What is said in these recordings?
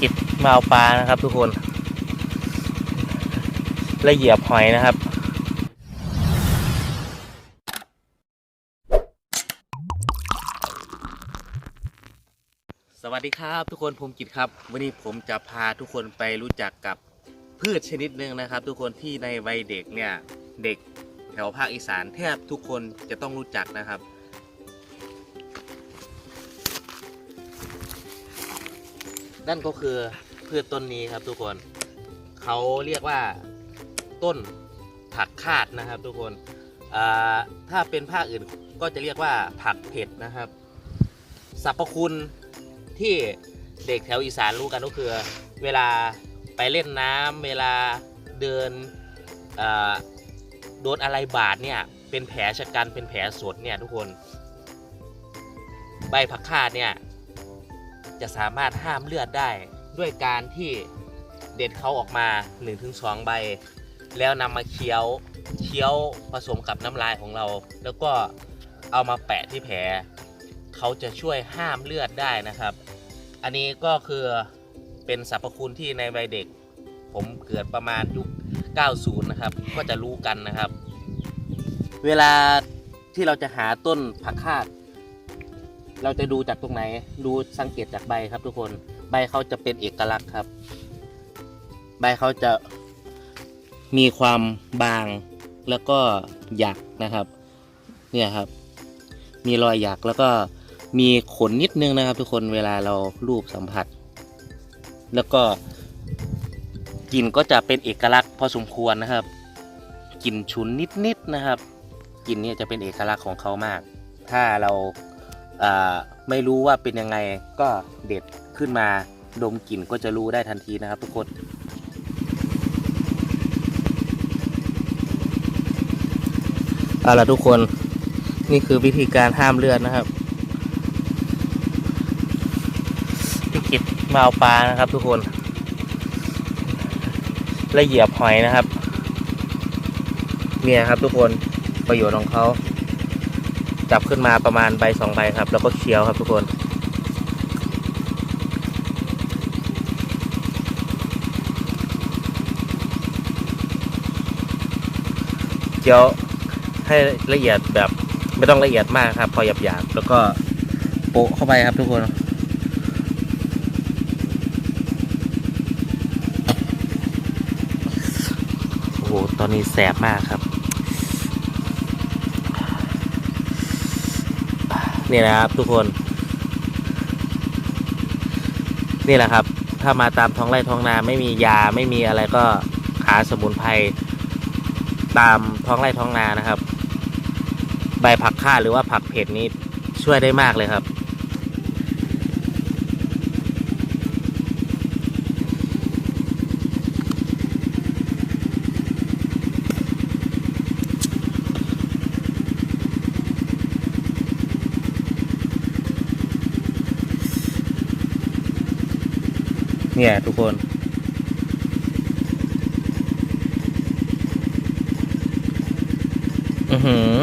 กิจมาเอาปลานะครับ ทุกคนและเหยียบหอยนะครับสวัสดีครับทุกคนผมกิตครับ วันนี้ผมจะพาทุกคนไปรู้จักกับพืชชนิดหนึ่งนะครับ ทุกคนที่ในวัยเด็กเนี่ยเด็กแถวภาคอีสานแทบทุกคนจะต้องรู้จักนะครับ นั่นก็คือพืชต้นนี้ครับทุกคนเขาเรียกว่าต้นผักคาดนะครับ ทุกคนถ้าเป็นภาคอื่นก็จะเรียกว่าผักเผ็ดนะครับสรรพคุณที่เด็กแถวอีสานรู้กันก็คือ เวลาไปเล่นน้ำเวลาเดินโดนอะไรบาดเนี่ยเป็นแผลชะกันเป็นแผลสดเนี่ยทุกคน ใบผักคาดเนี่ย จะสามารถห้ามเลือดได้ด้วยการที่เด็ดเขาออกมา 1-2 ใบ แล้วนำมาเคี้ยวเคี้ยวผสมกับน้ำลายของเรา แล้วก็เอามาแปะที่แผลเขาจะช่วยห้ามเลือดได้นะครับ อันนี้ก็คือเป็นสรรพคุณที่ในวัยเด็ก ผมเกิดประมาณยุค 90 นะครับ ก็จะรู้กันนะครับ เวลาที่เราจะหาต้นผักคาด เราจะดูจากตรงไหน ดูสังเกตจากใบครับทุกคน ใบเขาจะเป็นเอกลักษณ์ครับ ใบเขาจะมีความบางแล้วก็หยักนะครับ เนี่ยครับ มีรอยหยักแล้วก็มีขนนิดนึงนะครับ ทุกคนเวลาเราลูบสัมผัส แล้วก็กลิ่นก็จะเป็นเอกลักษณ์พอสมควรนะครับกลิ่นฉุนนิดๆนะครับกลิ่นเนี่ยจะเป็นเอกลักษณ์ของเขามาก ถ้าเรา ไม่รู้ว่าเป็นยังไงก็เด็ดขึ้นมาดมกลิ่นก็จะรู้ได้ทันทีนะครับ ทุกคนเอาล่ะทุกคนนี่คือวิธีการห้ามเลือดนะครับพี่กิดมาเอาปลานะครับ ทุกคนและเหยียบหอยนะครับ เนี่ยครับทุกคนประโยชน์ของเขา จับขึ้นมาประมาณใบสองใบครับ แล้วก็เคี้ยวครับทุกคนเคี้ยวให้ละเอียดแบบไม่ต้องละเอียดมากครับ พอหยาบๆแล้วก็โปะเข้าไปครับทุกคนโอ้โหตอนนี้แสบมากครับ นี่นะครับทุกคน นี่แหละครับ ถ้ามาตามท้องไร่ท้องนาไม่มียาไม่มีอะไรก็หาสมุนไพรตามท้องไร่ท้องนานะครับ ใบผักข่าหรือว่าผักเผ็ดนี้ช่วยได้มากเลยครับ เนี่ยทุกคน อือหือ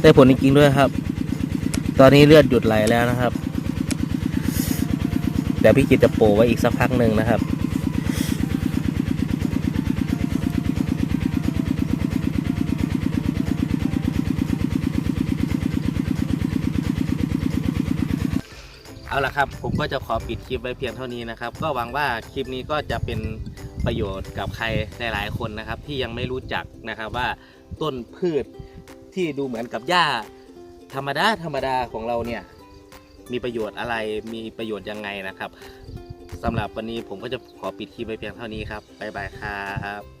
ได้ผลจริงๆด้วยครับ ตอนนี้เลือดหยุดไหลแล้วนะครับ เดี๋ยวพี่กิตจะโปะไว้อีกสักพักหนึ่งนะครับ เอาละครับผมก็จะขอปิดคลิปไว้เพียงเท่านี้นะครับ ก็หวังว่าคลิปนี้ก็จะเป็นประโยชน์กับใครหลายๆคนนะครับ ที่ยังไม่รู้จักนะครับว่าต้นพืชที่ดูเหมือนกับหญ้า ธรรมดาธรรมดาของเราเนี่ยมีประโยชน์อะไรมีประโยชน์ยังไงนะครับสำหรับวันนี้ผมก็จะขอปิดคลิปไว้เพียงเท่านี้ครับบ๊ายบายครับ